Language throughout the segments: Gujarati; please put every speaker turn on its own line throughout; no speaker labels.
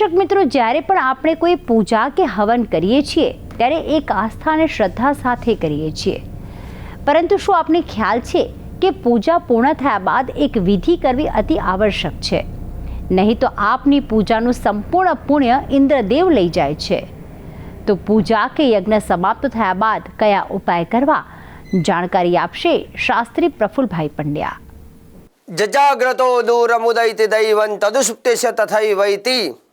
દર્શક મિત્રો, જ્યારે પણ આપણે કોઈ પૂજા કે હવન કરીએ છીએ, ત્યારે એક આસ્થા અને શ્રદ્ધા સાથે કરીએ છીએ. પરંતુ શું આપને ખ્યાલ છે કે પૂજા પૂર્ણ થયા બાદ એક વિધિ કરવી અતિ આવશ્યક છે? નહીં તો આપની પૂજાનું સંપૂર્ણ પુણ્ય ઇન્દ્રદેવ લઈ જાય છે. તો પૂજા કે યજ્ઞ સમાપ્ત થયા બાદ કયા ઉપાય કરવા? જાણકારી આપશે શાસ્ત્રી પ્રફુલભાઈ પંડ્યા.
જજાગ્રતો દૂરમુદૈતિ દૈવં તદુસુપ્તેશ તથૈવૈતિ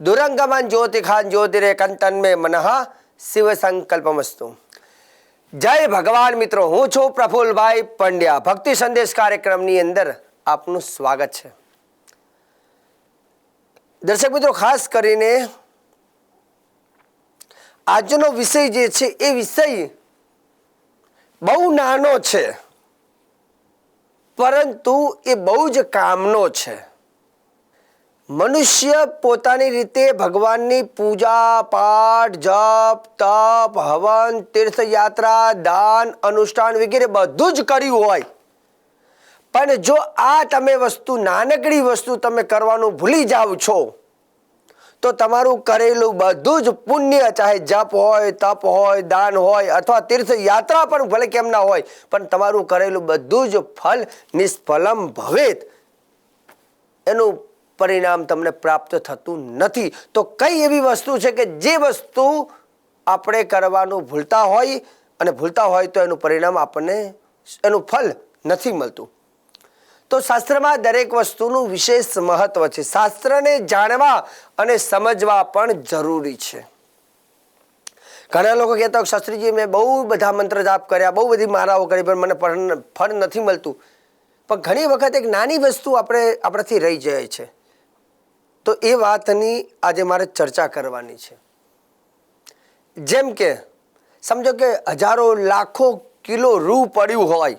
દુરંગમન જ્યોતિખાન જ્યોતિરે કંતન મે મનઃ શિવ સંકલ્પમસ્તુ જય ભગવાન મિત્રો હું છું પ્રફુલભાઈ પંડ્યા ભક્તિ સંદેશ કાર્યક્રમની અંદર આપનું સ્વાગત છે દર્શક મિત્રો ખાસ કરીને આજનો વિષય જે છે, એ વિષય બહુ નાનો છે. પરંતુ એ બહુ જ કામનો છે. મનુષ્ય પોતાની રીતે ભગવાનની પૂજા, પાઠ, જપ, તપ, હવન તીર્થયાત્રા દાન, અનુષ્ઠાન વગેરે બધું જ કર્યું હોય. પણ જો આ તમે વસ્તુ, નાનકડી વસ્તુ તમે કરવાનું ભૂલી જાઓ છો, તો તમારું કરેલું બધું જ પુણ્ય, ચાહે જપ હોય, તપ હોય, દાન હોય, અથવા તીર્થયાત્રા પણ ભલે કેમ ના હોય, પણ તમારું કરેલું બધું જ ફલ નિષ્ફલમ ભવેત. એનું પરિણામ તમને પ્રાપ્ત થતું નથી. તો કઈ એવી વસ્તુ છે કે જે વસ્તુ આપણે કરવાનું ભૂલતા હોય અને ભૂલતા હોય તો એનું પરિણામ આપણને એનું ફલ નથી મળતું. તો શાસ્ત્રમાં દરેક વસ્તુનું વિશેષ મહત્વ છે. શાસ્ત્રને જાણવા અને સમજવા પણ જરૂરી છે. ઘણા લોકો કહેતા હોય, શાસ્ત્રીજી, મેં બહુ બધા મંત્ર જાપ કર્યા, બહુ બધી મારાઓ કરી, પણ મને ફળ નથી મળતું. પણ ઘણી વખત એક નાની વસ્તુ આપણે આપણાથી રહી જાય છે. તો એ વાતની આજે મારે ચર્ચા કરવાની છે. જેમ કે, સમજો કે હજારો લાખો કિલો રૂ પડ્યું હોય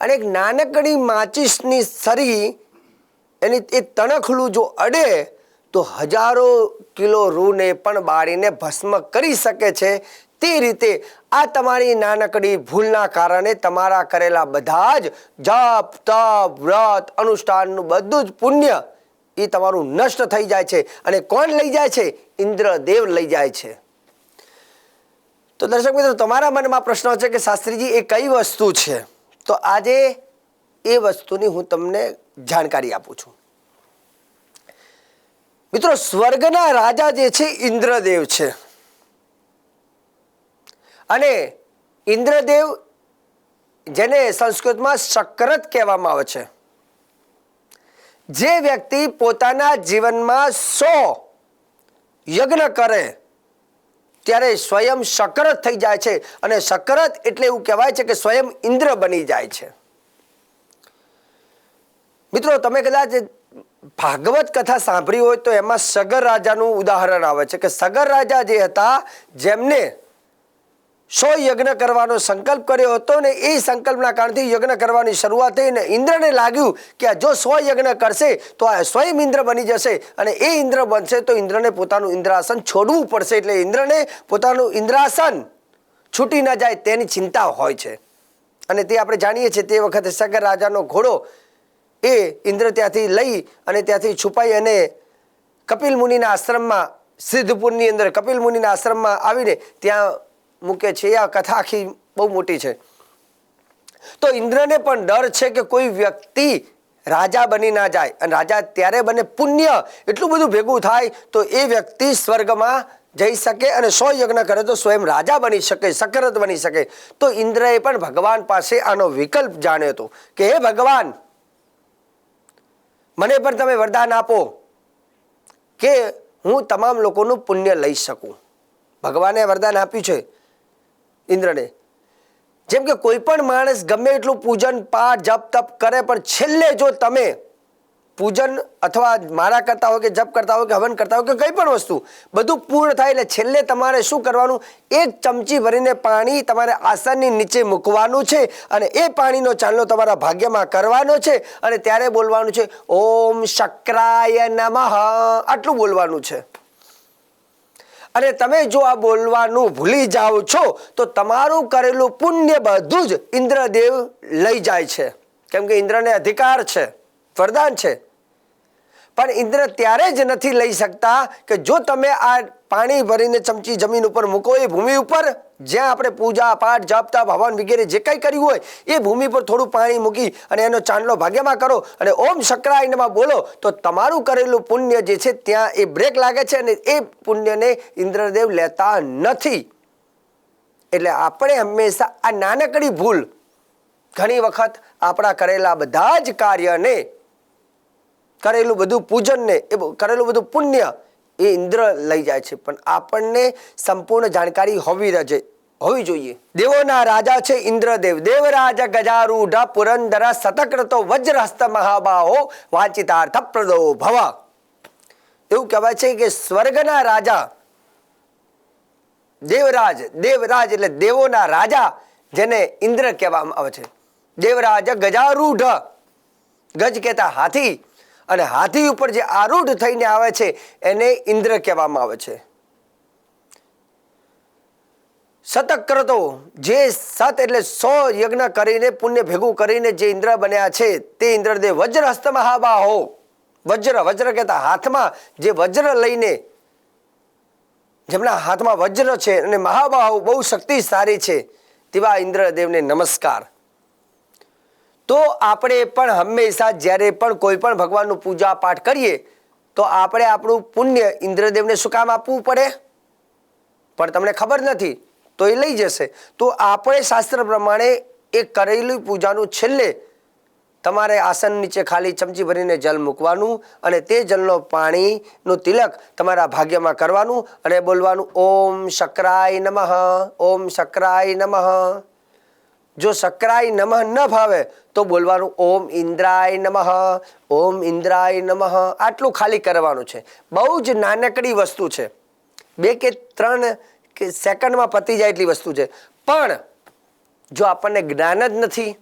અને એક નાનકડી માચિસની સરી એની એ તણખલું જો અડે તો હજારો કિલો રૂને પણ બાળીને ભસ્મ કરી શકે છે. તે રીતે આ તમારી નાનકડી ભૂલના કારણે તમારા કરેલા બધા જ જપ, તપ, વ્રત, અનુષ્ઠાનનું બધું જ પુણ્ય એ તમારું નષ્ટ થઈ જાય છે અને કોણ લઈ જાય છે? ઇન્દ્રદેવ લઈ જાય છે. તો દર્શક મિત્રો, તમારા મનમાં પ્રશ્ન છે કે શાસ્ત્રીજી, એ કઈ વસ્તુ છે? તો આજે એ વસ્તુની હું તમને જાણકારી આપું છું. મિત્રો, સ્વર્ગના રાજા જે છે, ઇન્દ્રદેવ છે. અને ઇન્દ્રદેવ જેને સંસ્કૃતમાં સક્રત કહેવામાં આવે છે. જે વ્યક્તિ પોતાના જીવનમાં સો યજ્ઞ કરે, ત્યારે સ્વયં સકરત થઈ જાય છે. અને સકરત એટલે એવું કહેવાય છે કે સ્વયં ઇન્દ્ર બની જાય છે. મિત્રો, તમે કદાચ ભાગવત કથા સાંભળી હોય તો એમાં સગર રાજાનું ઉદાહરણ આવે છે કે સગર રાજા જે હતા, જેમને સો યજ્ઞ કરવાનો સંકલ્પ કર્યો હતો ને એ સંકલ્પના કારણથી યજ્ઞ કરવાની શરૂઆત થઈ ને ઇન્દ્રને લાગ્યું કે જો સો યજ્ઞ કરશે તો આ સ્વયં ઇન્દ્ર બની જશે અને એ ઇન્દ્ર બનશે તો ઇન્દ્રને પોતાનું ઇન્દ્રાસન છોડવું પડશે એટલે ઇન્દ્રને પોતાનું ઇન્દ્રાસન છૂટી ન જાય તેની ચિંતા હોય છે. અને તે આપણે જાણીએ છીએ તે વખતે સગર રાજાનો ઘોડો એ ઇન્દ્ર ત્યાંથી લઈ અને ત્યાંથી છુપાઈ અને કપિલ મુનિના આશ્રમમાં સિદ્ધપુરની અંદર કપિલ મુનિના આશ્રમમાં આવીને ત્યાં મૂકે છે. આ કથા આખી બહુ મોટી છે. તો ઇન્દ્રને પણ ડર છે કે કોઈ વ્યક્તિ રાજા બની ના જાય અને રાજા ત્યારે બને પુણ્ય એટલું બધું ભેગું થાય તો એ વ્યક્તિ સ્વર્ગમાં જઈ શકે અને સો યજ્ઞ કરે તો સ્વયં રાજા બની શકે સકરત બની શકે. તો ઇન્દ્રએ પણ ભગવાન પાસે આનો વિકલ્પ જાણ્યો હતો કે, હે ભગવાન, મને પણ તમે વરદાન આપો કે હું તમામ લોકોનું પુણ્ય લઈ શકું. ભગવાને વરદાન આપ્યું છે. ઇન્દ્રને. જેમ કે કોઈ પણ માણસ ગમે એટલું પૂજન, પાઠ, જપ, તપ કરે, પણ છેલ્લે જો તમે પૂજન અથવા મારા કરતા હોય કે જપ કરતા હોય કે હવન કરતા હોય કે કંઈ પણ વસ્તુ, બધું પૂર્ણ થાય એટલે છેલ્લે તમારે શું કરવાનું? એક ચમચી ભરીને પાણી તમારે આસનની નીચે મૂકવાનું છે અને એ પાણીનો ચાંદલો તમારા ભાગ્યમાં કરવાનો છે અને ત્યારે બોલવાનું છે, ઓમ શક્રાય નમઃ. આટલું બોલવાનું છે. અને તમે જો આ બોલવાનું ભૂલી જાઓ છો, તો તમારું કરેલું પુણ્ય બધું જ ઇન્દ્રદેવ લઈ જાય છે. કેમ કે ઇન્દ્રને અધિકાર છે, વરદાન છે. પણ ઇન્દ્ર ત્યારે જ નથી લઈ શકતા કે જો તમે આ પાણી ભરીને ચમચી જમીન ઉપર મૂકો, એ ભૂમિ ઉપર જ્યાં આપણે પૂજા, પાઠ જપ તપ હવન વગેરે જે કંઈ કર્યું હોય, એ ભૂમિ પર થોડું પાણી મૂકી અને એનો ચાંદલો ભાગ્યમાં કરો અને ઓમ શક્રાયનમાં બોલો, તો તમારું કરેલું પુણ્ય જે છે ત્યાં એ બ્રેક લાગે છે અને એ પુણ્યને ઇન્દ્રદેવ લેતા નથી. એટલે આપણે હંમેશા આ નાનકડી ભૂલ ઘણી વખત આપણા કરેલા બધા જ કાર્યને, કરેલું બધું પૂજનને, એ કરેલું બધું પુણ્ય એ ઇન્દ્ર લઈ જાય છે. પણ આપણને સંપૂર્ણ જાણકારી હોવી રજે, હોવી જોઈએ. દેવોના રાજા છે ઇન્દ્રદેવ. દેવરાજ ગજારૂઢ પુરંદર સતક્રતો વજ્રહસ્ત મહાબાહો વાંચિતાર્થ પ્રદો ભવા. એવું કહેવાય છે કે સ્વર્ગના રાજા, દેવરાજ દેવરાજ એટલે દેવોના રાજા જેને ઇન્દ્ર કહેવામાં આવે છે. દેવરાજ ગજારૂઢ ગજ કહેતા હાથી અને હાથી ઉપર જે આરૂઢ થઈને આવે છે, એને ઇન્દ્ર કહેવામાં આવે છે. શતક્રતો જે સત એટલે સો યજ્ઞ કરીને, પુણ્ય ભેગું કરીને જે ઇન્દ્ર બન્યા છે, તે ઇન્દ્રદેવ વજ્ર હસ્ત મહાબાહો. વજ્ર વજ્ર કહેતા હાથમાં જે વજ્ર લઈને, જેમના હાથમાં વજ્ર છે અને મહાબાહુ બહુ શક્તિ સારી છે, તેવા ઇન્દ્રદેવને નમસ્કાર. તો આપણે પણ હંમેશા જ્યારે પણ કોઈ પણ ભગવાનનું પૂજા પાઠ કરીએ, તો આપણે આપણું પુણ્ય ઇન્દ્રદેવને શું કામ આપવું પડે? પણ તમને ખબર નથી, તો એ લઈ જશે. તો આપણે શાસ્ત્ર પ્રમાણે એ કરેલી પૂજાનું છેલ્લે તમારે આસન નીચે ખાલી ચમચી ભરીને જલ મૂકવાનું અને તે જલનો પાણીનું તિલક તમારા ભાગ્યમાં કરવાનું અને બોલવાનું, ઓમ શક્રાય નમઃ, ઓમ શક્રાય નમઃ. જો શક્રાય નમઃ ન ભાવે, તો બોલવાનું ઓમ ઇન્દ્રાય નમઃ, ઓમ ઇન્દ્રાય નમઃ, આટલું ખાલી કરવાનું છે. બહુ જ નાનકડી વસ્તુ છે. બે કે ત્રણ કે સેકન્ડમાં પતી જાય એટલી વસ્તુ છે. પણ જો આપણને જ્ઞાન જ નથી,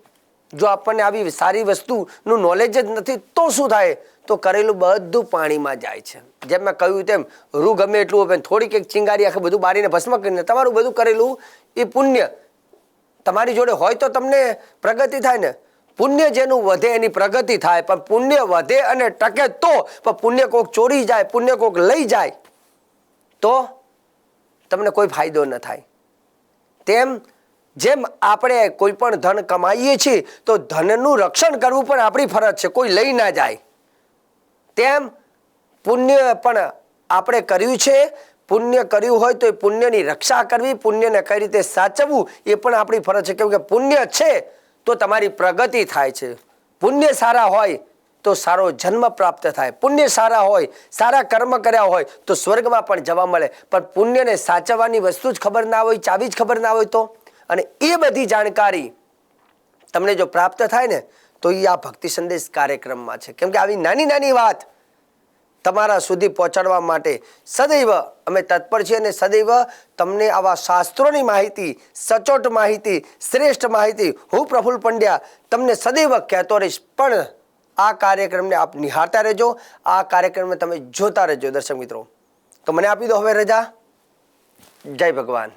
જો આપણને આવી સારી વસ્તુનું નોલેજ જ નથી, તો શું થાય? તો કરેલું બધું પાણીમાં જાય છે. જેમ મેં કહ્યું તેમ, રૂ ગમે એટલું હોય થોડીક એક ચિંગારી આખે બધું બારીને ભસ્મ કરીને તમારું બધું કરેલું, એ પુણ્ય. તમારી જોડે હોય તો તમને પ્રગતિ થાય ને. પુણ્ય જેનું વધે એની પ્રગતિ થાય, પણ પુણ્ય વધે અને ટકે તો, પણ પુણ્ય કોક ચોરી જાય, પુણ્ય કોક લઈ જાય, તો તમને કોઈ ફાયદો ન થાય. તેમ જેમ આપણે કોઈ પણ ધન કમાઈએ છીએ, તો ધનનું રક્ષણ કરવું પણ આપણી ફરજ છે, કોઈ લઈ ના જાય. તેમ પુણ્ય પણ આપણે કર્યું છે પુણ્ય કર્યું હોય તો એ પુણ્યની રક્ષા કરવી, પુણ્યને કઈ રીતે સાચવવું, એ પણ આપણી ફરજ છે. કેમ કે પુણ્ય છે તો તમારી પ્રગતિ થાય છે. પુણ્ય સારા હોય તો સારો જન્મ પ્રાપ્ત થાય. પુણ્ય સારા હોય, સારા કર્મ કર્યા હોય તો સ્વર્ગમાં પણ જવા મળે. પણ પુણ્યને સાચવવાની વસ્તુ જ ખબર ના હોય, ચાવી જ ખબર ના હોય તો? અને એ બધી જાણકારી તમને જો પ્રાપ્ત થાય ને, તો એ આ ભક્તિ સંદેશ કાર્યક્રમમાં છે. કેમ કે આવી નાની નાની વાત તમારા સુધી પહોંચાડવા માટે સદૈવ અમે તત્પર છીએ અને સદૈવ તમને આવા શાસ્ત્રોની માહિતી, સચોટ માહિતી, શ્રેષ્ઠ માહિતી હું પ્રફુલ પંડ્યા તમને સદૈવ કહેતો રહીશ. પણ આ કાર્યક્રમને આપ નિહાળતા રહેજો. આ કાર્યક્રમને તમે જોતા રહેજો દર્શક મિત્રો. તો મને આપી દો હવે રજા. જય ભગવાન.